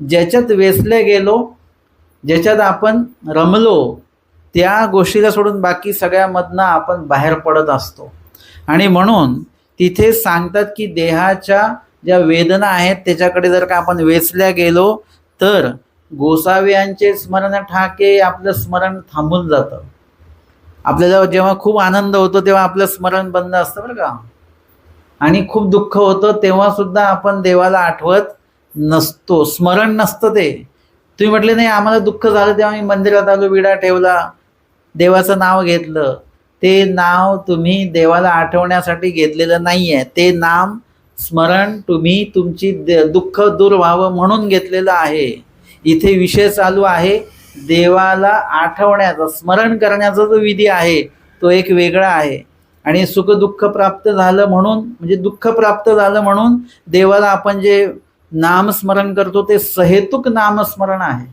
ज्याच्यात वेचले गेलो ज्याच्यात आपण रमलो त्या गोष्टीला सोडून बाकी सगळ्यामधनं आपण बाहेर पडत असतो. आणि म्हणून तिथे सांगतात की देहाच्या ज्या वेदना आहेत त्याच्याकडे जर का आपण वेचल्या गेलो तर गोसाव्यांचे स्मरण ठाके आपलं स्मरण थांबून जातं. आपल्याला जेव्हा खूप आनंद होतो तेव्हा आपलं स्मरण बंद असतं बरं का. आणि खूप दुःख होतं तेव्हा सुद्धा आपण देवाला आठवत नसतो स्मरण नसतं ते. तुम्ही म्हटले नाही आम्हाला दुःख झालं तेव्हा मी मंदिरात आलो विडा ठेवला देवाचं नाव घेतलं. ते नाव तुम्ही देवाला आठवण्यासाठी घेतलेलं नाही आहे ते नाम स्मरण तुम्ही तुमची दुःख दूर व्हावं म्हणून घेतलेलं आहे. इथे विषय चालू आहे. देवाला आठवण्याचा स्मरण करण्याचा जो विधी आहे तो एक वेगळा आहे. आणि सुखदुःख प्राप्त झालं म्हणून म्हणजे दुःख प्राप्त झालं म्हणून देवाला आपण जे नामस्मरण करतो ते सहेतुक नामस्मरण आहे.